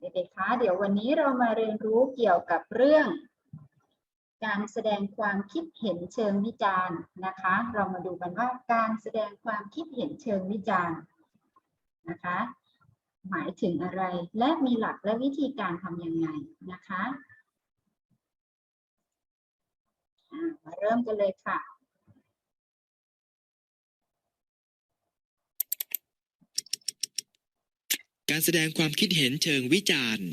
เด็กๆ คะ เดี๋ยววันนี้เรามาเรียนรู้เกี่ยวกับเรื่อง การแสดงความคิดเห็นเชิงวิจารณ์นะคะ เรามาดูกันว่าการแสดงความคิดเห็นเชิงวิจารณ์นะคะ หมายถึงอะไรและมีหลักและวิธีการทำยังไงนะคะมาเริ่มกันเลยค่ะ การแสดงความคิดเห็นเชิงวิจารณ์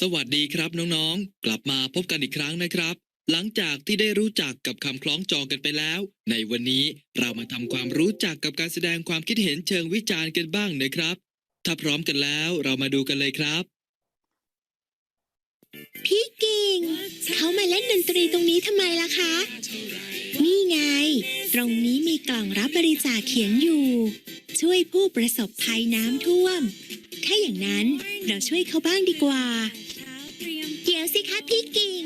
สวัสดีครับน้องๆ กลับมาพบกันอีกครั้งนะครับ หลังจากที่ได้รู้จักกับคำคล้องจองกันไปแล้ว ในวันนี้เรามาทำความรู้จักกับการแสดงความคิดเห็นเชิงวิจารณ์กันบ้างนะครับ ถ้าพร้อมกันแล้วเรามาดูกันเลยครับ พี่กิ่งเขามาเล่นดนตรีตรงนี้ทำไมล่ะคะ ตรงนี้มีกล่องรับบริจาคเขียนอยู่ ช่วยผู้ประสบภัยน้ำท่วม ถ้าอย่างนั้นเราช่วยเขาบ้างดีกว่า เดี๋ยวสิคะพี่กิ่ง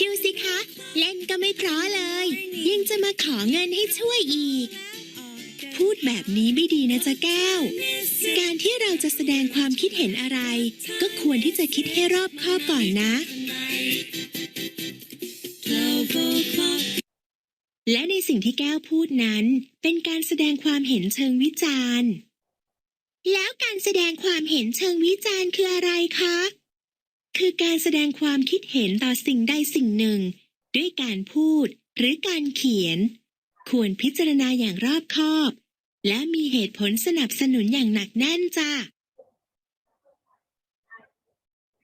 ดูสิคะ เล่นก็ไม่เพราะเลย ยังจะมาขอเงินให้ช่วยอีก พูดแบบนี้ไม่ดีนะจ๊ะแก้ว การที่เราจะแสดงความคิดเห็นอะไร ก็ควรที่จะคิดให้รอบคอบก่อนนะ สิ่งที่แก้วพูดนั้น เป็นการแสดงความเห็นเชิงวิจารณ์ แล้วการแสดงความเห็นเชิงวิจารณ์คืออะไรคะ คือการแสดงความคิดเห็นต่อสิ่งใดสิ่งหนึ่ง ด้วยการพูดหรือการเขียน ควรพิจารณาอย่างรอบคอบ และมีเหตุผลสนับสนุนอย่างหนักแน่นจ้ะ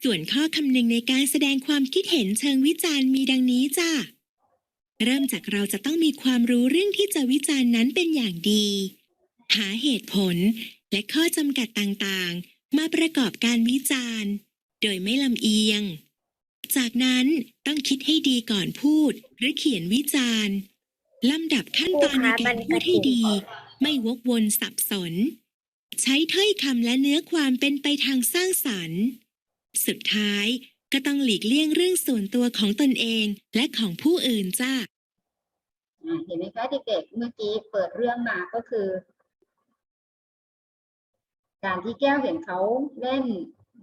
ส่วนข้อคำนึงในการแสดงความคิดเห็นเชิงวิจารณ์มีดังนี้จ้ะ เริ่มจากเราจะต้องมีความรู้เรื่องที่จะวิจารณ์นั้นเป็นอย่างดี หาเหตุผลและข้อจำกัดต่างๆ มาประกอบการวิจารณ์ โดยไม่ลำเอียง จากนั้นต้องคิดให้ดีก่อนพูด หรือเขียนวิจารณ์ลำดับขั้นตอนในการพูดให้ดี ไม่วกวนสับสน ใช้ถ้อยคำและเนื้อความเป็นไปทางสร้างสรรค์ สุดท้าย ก็ต้องหลีกเลี่ยงเรื่องส่วนตัวของตนเองและของผู้อื่นจ้าเห็นไหมคะเด็กๆเมื่อกี้เปิดเรื่องมาก็คือ การที่แก้วเห็นเขาเล่น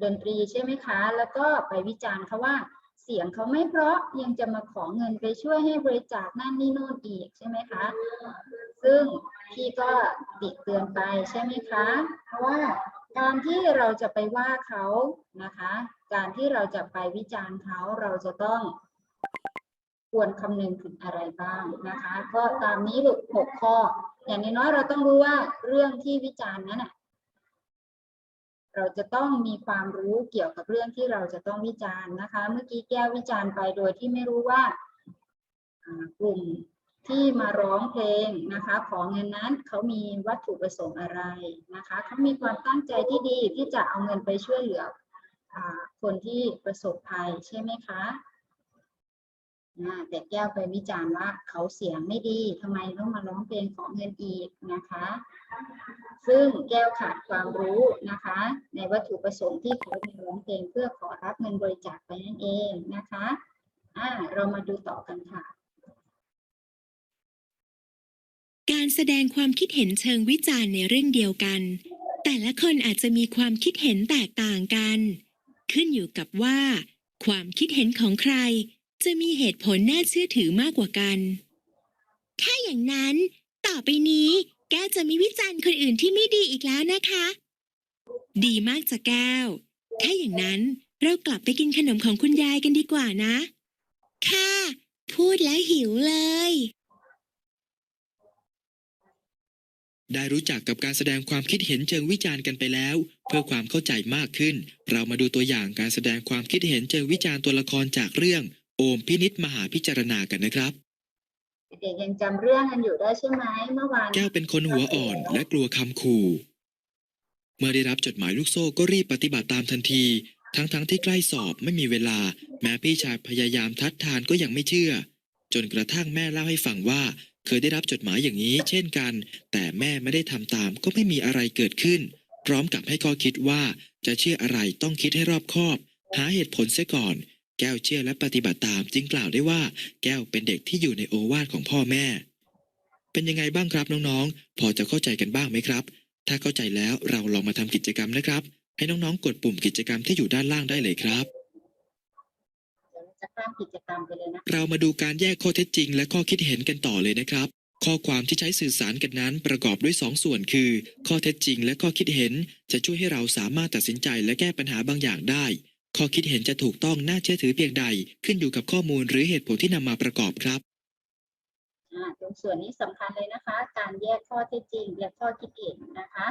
ดนตรีใช่ไหมคะ แล้วก็ไปวิจารณ์เขาว่า เสียงเขาไม่เพราะยังจะมาขอเงินไปช่วยให้บริจาคนั่นนี่โน่นอีกใช่ไหมคะ ซึ่งพี่ก็ติดเตือนไปใช่ไหมคะ เพราะว่า การที่เราจะไปว่าเขานะคะ การที่เราจะไปวิจารณ์เขาเราจะต้องควรคำนึงถึงอะไรบ้างนะคะ ก็ตามนี้ลูกหกข้อ อย่างน้อยๆเราต้องรู้ว่าเรื่องที่วิจารณ์นั้นนะเราจะต้องมีความรู้เกี่ยวกับเรื่องที่เราจะต้องวิจารณ์นะคะ เมื่อกี้แก้ววิจารณ์ไปโดยที่ไม่รู้ว่ากลุ่ม ที่มาร้องเพลงนะคะของเงินนั้นเขามีวัตถุประสงค์อะไรนะคะเขามีความตั้งใจที่ดีที่จะเอาเงินไปช่วยเหลืออคนที่ประสบภัยใช่ไหมคะแต่แก้วไปวิจารณ์ว่าเขาเสียงไม่ดีทำไมต้องมาร้องเพลงขอเงินอีกนะคะ ซึ่งแก้วขาดความรู้นะคะ ในวัตถุประสงค์ที่เขามาร้องเพลงเพื่อขอรับเงินบริจาคไปนั่นเองนะคะอ่าเรามาดูต่อกันค่ะ การแสดงความคิดเห็นเชิงวิจารณ์ในเรื่องเดียวกัน แต่ละคนอาจจะมีความคิดเห็นแตกต่างกัน ขึ้นอยู่กับว่า ความคิดเห็นของใคร จะมีเหตุผลน่าเชื่อถือมากกว่ากัน ถ้าอย่างนั้น ต่อไปนี้แก้วจะมีวิจารณ์คนอื่นที่ไม่ดีอีกแล้วนะคะ ดีมากจ้ะแก้ว ถ้าอย่างนั้นเรากลับไปกินขนมของคุณยายกันดีกว่านะ ค่ะ พูดแล้วหิวเลย ได้รู้จักกับการแสดงความคิดเห็นเชิงวิจารณ์กันไปแล้ว เพื่อความเข้าใจมากขึ้น เรามาดูตัวอย่างการแสดงความคิดเห็นเชิงวิจารณ์ตัวละครจากเรื่อง โอมพินิษมหาพิจารณากันนะครับเด็กๆยังจำเรื่องกันอยู่ได้ใช่ไหมเมื่อวานแก้วเป็นคนหัวอ่อนและกลัวคำขู่เมื่อได้รับจดหมายลูกโซ่ก็รีบปฏิบัติตามทันที ทั้งๆทที่ใกล้สอบไม่มีเวลา แม้พี่ชายพยายามทัดทานก็ยังไม่เชื่อ จนกระทั่งแม่เล่าให้ฟังว่า เคยได้รับจดหมายอย่างนี้เช่นกัน แต่แม่ไม่ได้ทำตามก็ไม่มีอะไรเกิดขึ้น พร้อมกับให้ข้อคิดว่าจะเชื่ออะไรต้องคิดให้รอบคอบ หาเหตุผลเสียก่อน แก้วเชื่อและปฏิบัติตามจึงกล่าวได้ว่า แก้วเป็นเด็กที่อยู่ในโอวาทของพ่อแม่ เป็นยังไงบ้างครับน้องๆ พอจะเข้าใจกันบ้างไหมครับ ถ้าเข้าใจแล้วเราลองมาทำกิจกรรมนะครับ ให้น้องๆ กดปุ่มกิจกรรมที่อยู่ด้านล่างได้เลยครับ จะข้ามกิจกรรมไปเลยนะ เรามาดูการแยกข้อเท็จจริง และข้อคิดเห็นกันต่อเลยนะครับ ข้อความที่ใช้สื่อสารกันนั้นประกอบด้วยสองส่วนคือ ข้อเท็จจริง และข้อคิดเห็น จะช่วยให้เราสามารถตัดสินใจและแก้ปัญหาบางอย่างได้ ข้อคิดเห็นจะถูกต้องน่าเชื่อถือเพียงใด ขึ้นอยู่กับข้อมูลหรือเหตุผลที่นำมาประกอบครับอ่าตรงส่วนนี้สำคัญเลยนะคะ การแยกข้อเท็จจริงและข้อคิดเห็นนะคะ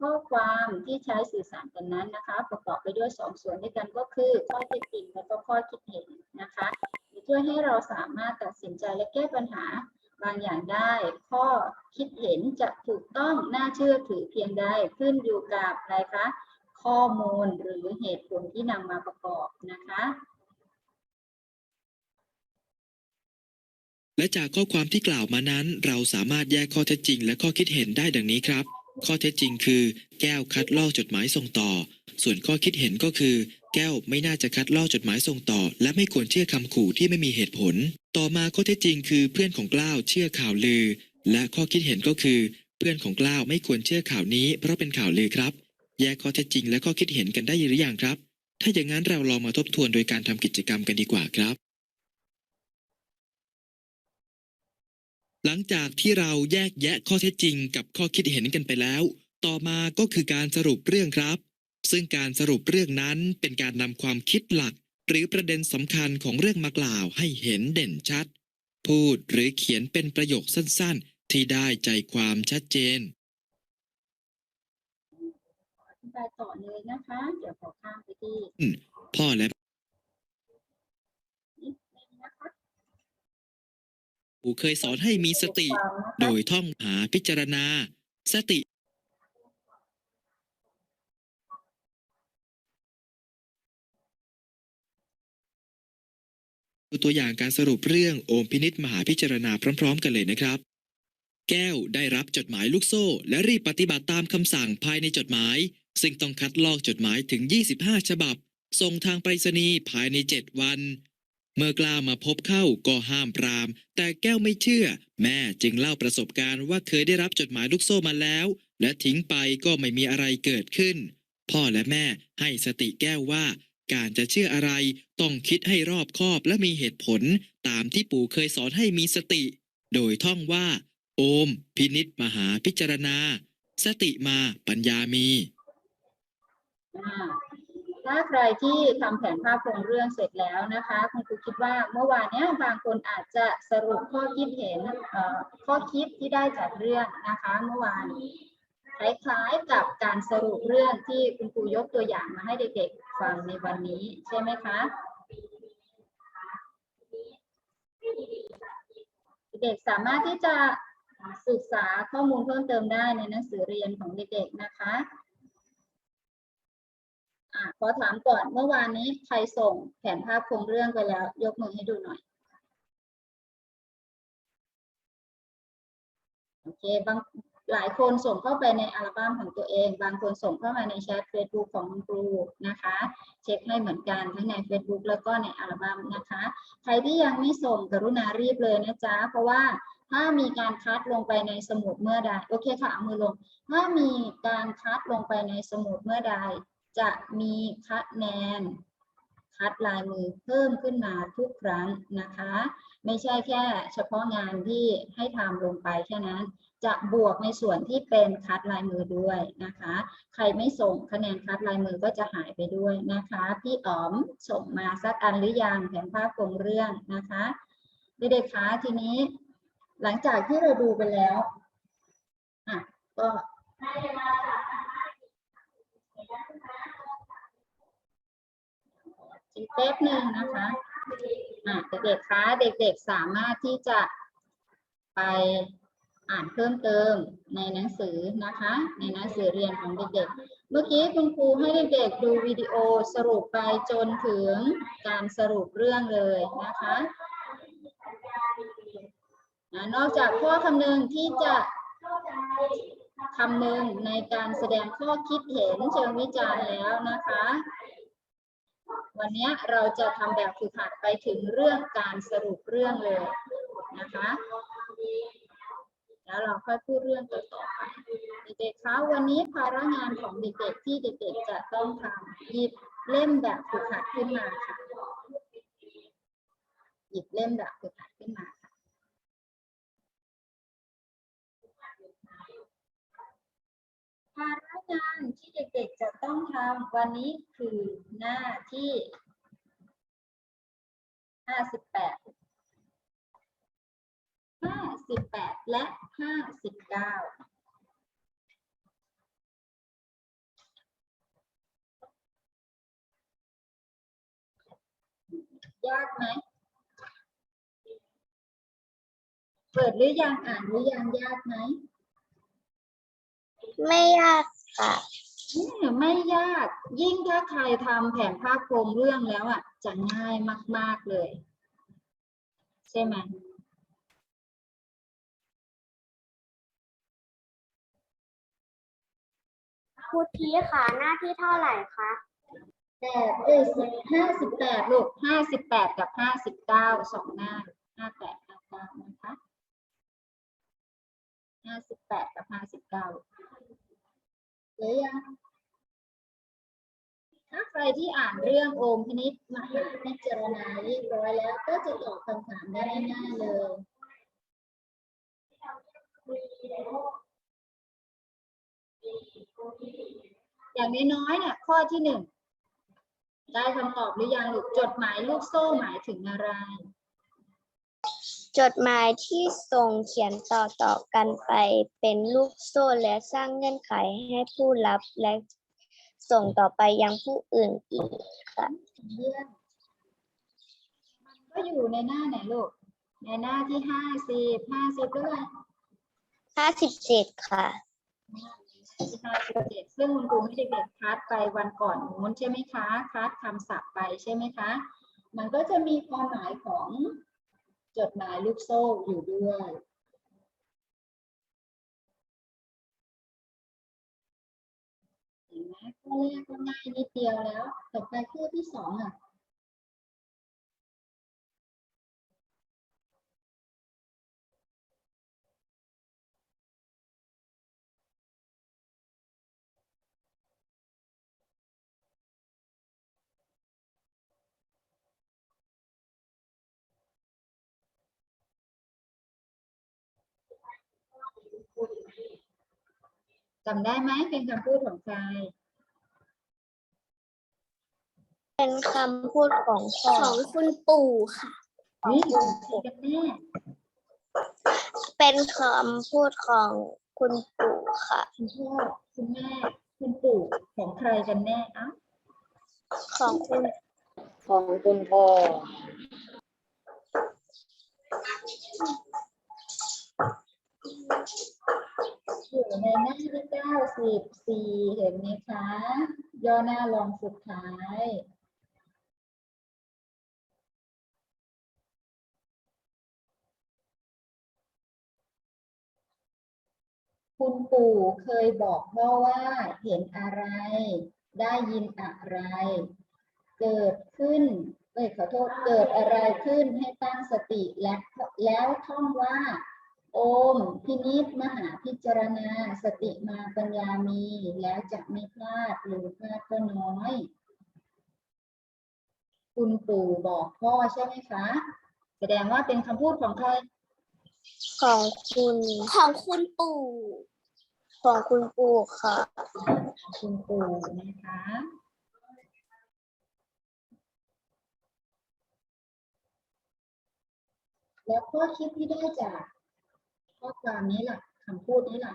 ข้อความที่ใช้สื่อสารกันนั้นนะคะ ประกอบไปด้วยสองส่วนด้วยกันก็คือข้อเท็จจริงและก็ข้อคิดเห็น นะคะจะช่วยให้เราสามารถตัดสินใจและแก้ปัญหาบางอย่างได้ ข้อคิดเห็นจะถูกต้องน่าเชื่อถือเพียงใดขึ้นอยู่กับอะไรคะข้อมูลหรือเหตุผลที่นำมาประกอบนะคะและจากข้อความที่กล่าวมานั้น เราสามารถแยกข้อเท็จจริงและข้อคิดเห็นได้ดังนี้ครับ ข้อเท็จจริงคือ แก้วคัดลอกจดหมายส่งต่อ ส่วนข้อคิดเห็นก็คือ แก้วไม่น่าจะคัดลอกจดหมายส่งต่อ และไม่ควรเชื่อคำขู่ที่ไม่มีเหตุผล ต่อมาข้อเท็จจริงคือเพื่อนของกล้าวเชื่อข่าวลือ และข้อคิดเห็นก็คือ เพื่อนของกล้าวไม่ควรเชื่อข่าวนี้เพราะเป็นข่าวลือครับ แยกข้อเท็จจริงและข้อคิดเห็นกันได้หรือยังครับ ถ้าอย่างนั้นเราลองมาทบทวนโดยการทำกิจกรรมกันดีกว่าครับหลังจากที่เราแยกแยะข้อเท็จจริงกับข้อคิดเห็นกันไปแล้ว ต่อมาก็คือการสรุปเรื่องครับ ซึ่งการสรุปเรื่องนั้นเป็นการนำความคิดหลัก หรือประเด็นสำคัญของเรื่องมากล่าวให้เห็นเด่นชัด พูดหรือเขียนเป็นประโยคสั้นๆ ที่ได้ใจความชัดเจนอธิบายต่อเลยนะคะ เดี๋ยวขอข้ามไปที่พ่อและนิดนึงนะคะปู่เคยสอนให้มีสติความนะคะโดยท่องหาพิจารณา สติ ดูตัวอย่างการสรุปเรื่องโอมพินิษมหาพิจารณาพร้อม ๆ กันเลยนะครับ แก้วได้รับจดหมายลูกโซ่ และรีบปฏิบัติตามคำสั่งภายในจดหมาย ซึ่งต้องคัดลอกจดหมายถึง 25 ฉบับ ส่งทางไปรษณีย์ภายใน 7 วัน เมื่อกล้ามาพบเข้าก็ห้ามปราม แต่แก้วไม่เชื่อ แม่จึงเล่าประสบการณ์ว่าเคยได้รับจดหมายลูกโซ่มาแล้ว และทิ้งไปก็ไม่มีอะไรเกิดขึ้น พ่อและแม่ให้สติแก้วว่า การจะเชื่ออะไร ต้องคิดให้รอบคอบและมีเหตุผลตามที่ปู่เคยสอนให้มีสติ โดยท่องว่า โอม พินิษมหาพิจารณา สติมาปัญญามี ถ้าใครที่ทำแผนภาพโครงเรื่องเสร็จแล้วนะคะคุณครูคิดว่าเมื่อวานเนี้ยบางคนอาจจะสรุปข้อคิดเห็นข้อคิดที่ได้จากเรื่องนะคะ เมื่อวาน คล้ายๆกับการสรุปเรื่องที่คุณครูยกตัวอย่างมาให้เด็กๆฟังในวันนี้ใช่ไหมคะเด็กสามารถที่จะศึกษาข้อมูลเพิ่มเติมได้ในหนังสือเรียนของเด็กๆนะคะอะขอถามก่อนเมื่อวานนี้ใครส่งแผนภาพโครงเรื่องไปแล้ว ยกมือให้ดูหน่อย โอเคบาง หลายคนส่งเข้าไปในอัลบั้มของตัวเอง บางคนส่งเข้ามาในแชท Facebook ของคุณครูนะคะ เช็คให้เหมือนกันทั้งใน Facebook แล้วก็ในอัลบั้มนะคะ ใครที่ยังไม่ส่งกรุณารีบเลยนะจ๊ะ เพราะว่าถ้ามีการคัดลงไปในสมุดเมื่อใดโอเคค่ะเอามือลง ถ้ามีการคัดลงไปในสมุดเมื่อใด จะมีคะแนน คัดลายมือเพิ่มขึ้นมาทุกครั้งนะคะ ไม่ใช่แค่เฉพาะงานที่ให้ทำลงไปแค่นั้น จะบวกในส่วนที่เป็นคัดลายมือด้วยนะคะ ใครไม่ส่งคะแนนคัดลายมือก็จะหายไปด้วยนะคะ พี่อ๋อมส่งมาสักอันหรือยังแผนภาพโคงเรื่องนะคะเด็กๆคะทีนี้ หลังจากที่เราดูไปแล้วอะก็ อีกเทปหนึ่งนะคะอะเด็กๆคะเด็กๆสามารถที่จะไปอ่านเพิ่มเติมในหนังสือนะคะ ในหนังสือเรียนของเด็กๆ เมื่อกี้คุณครูให้เด็กๆดูวิดีโอสรุปไปจนถึงการสรุปเรื่องเลยนะคะนอกจากข้อคำนึงที่จะคำนึงในการแสดงข้อคิดเห็นเชิงวิจารณ์แล้วนะคะ วันนี้เราจะทำแบบฝึกหัดไปถึงเรื่องการสรุปเรื่องเลยนะคะ แล้วเราค่อยพูดเรื่องต่อๆไปเด็กด็กๆคะวันนี้ภาระงานของเด็กๆที่เด็กๆจะต้องทำหยิบเล่มแบบฝึกหัดขึ้นมาค่ะ หยิบเล่มแบบฝึกหัดขึ้นมาค่ะ ภาระงานที่เด็กๆจะต้องทำวันนี้คือหน้าที่ห้าสิบแปดห้าสิบแปดและห้าสิบเก้ายากไหม เปิดหรือยังอ่านหรือยังยากไหม ไม่ยากค่ะ อืมไม่ยากยิ่งถ้าใครทำแผนภาพโครงเรื่องแล้วอะ จะง่ายมาก ๆเลย ใช่ไหมครูทีค่ะหน้าที่เท่าไหร่คะแปดเอ้ยห้าสิบแปดลูกห้าสิบแปดกับห้าสิบเก้าสองหน้าห้าแปดห้าเก้านะคะห้าสิบแปดกับห้าสิบเก้าเดี๋ยยังถ้าใครที่อ่านเรื่องโอมพนิจมหาพิจารณาเรียบร้อยแล้ว ก็จะตอบคำถามได้ง่ายเลยอย่างน้อยๆเนี่ยข้อที่หนึ่งได้คำตอบหรือยังลูกจดหมายลูกโซ่หมายถึงอะไร จดหมายที่ส่งเขียนต่อต่อๆกันไปเป็นลูกโซ่และสร้างเงื่อนไขให้ผู้รับและส่งต่อไปยังผู้อื่นอีกค่ะเยี่ยมมันก็อยู่ในหน้าไหนลูก ในหน้าที่ห้าสิบห้าสิบด้วยห้าสิบเจ็ดค่ะห้าสิบเจ็ดซึ่งคุณครูให้เด็กๆคัดไปวันก่อนนู้นใช่ไหมคะคัดคำศัพท์ไปใช่ไหมคะ มันก็จะมีความหมายของ จดหมายลูกโซ่อยู่ด้วยเห็นไหมข้อแรกก็ง่ายนิดเดียวแล้วต่อไปข้อที่สองอะ จำได้ไหมเป็นคำพูดของใคร เป็นคำพูดของพ่อของคุณปู่ค่ะ นี่ของใครกันแน่เป็นคำพูดของคุณปู่ค่ะ คุณพ่อคุณแม่ คุณปู่ของใครกันแน่เอ้าของคุณของคุณพ่อ อยู่ในหน้าที่เก้าสิบสี่เห็นไหมคะ ย่อหน้าลองสุดท้ายคุณปู่เคยบอกพ่อว่าเห็นอะไร ได้ยินอะไร เกิดขึ้นเอ้ยขอโทษเกิดอะไรขึ้นให้ตั้งสติและแล้วท่องว่า โอมพินิจมหาพิจารณา สติมาปัญญามี แล้วจะไม่พลาดหรือพลาดก็น้อย คุณปู่บอกพ่อใช่ไหมคะ แสดงว่าเป็นคำพูดของใครของคุณของคุณปู่ของคุณปู่ค่ะของคุณปู่นะคะแล้วข้อคิดที่ได้จาก ข้อความนี้แหละคำพูดนี้ล่ะ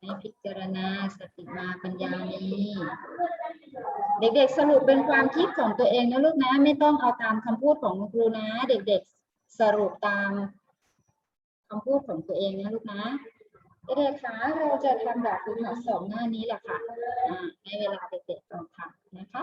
ให้พิจารณาสติมาปัญญามีเด็กๆสรุปเป็นความคิดของตัวเองนะลูกนะ ไม่ต้องเอาตามคำพูดของคุณครูนะ เด็กๆสรุปตามคำพูดของตัวเองนะลูกนะ เด็กๆคะเราจะทำแบบฝึกหัดสองหน้านี้แหละค่ะอ่าในเวลาเด็กๆลองทำนะคะ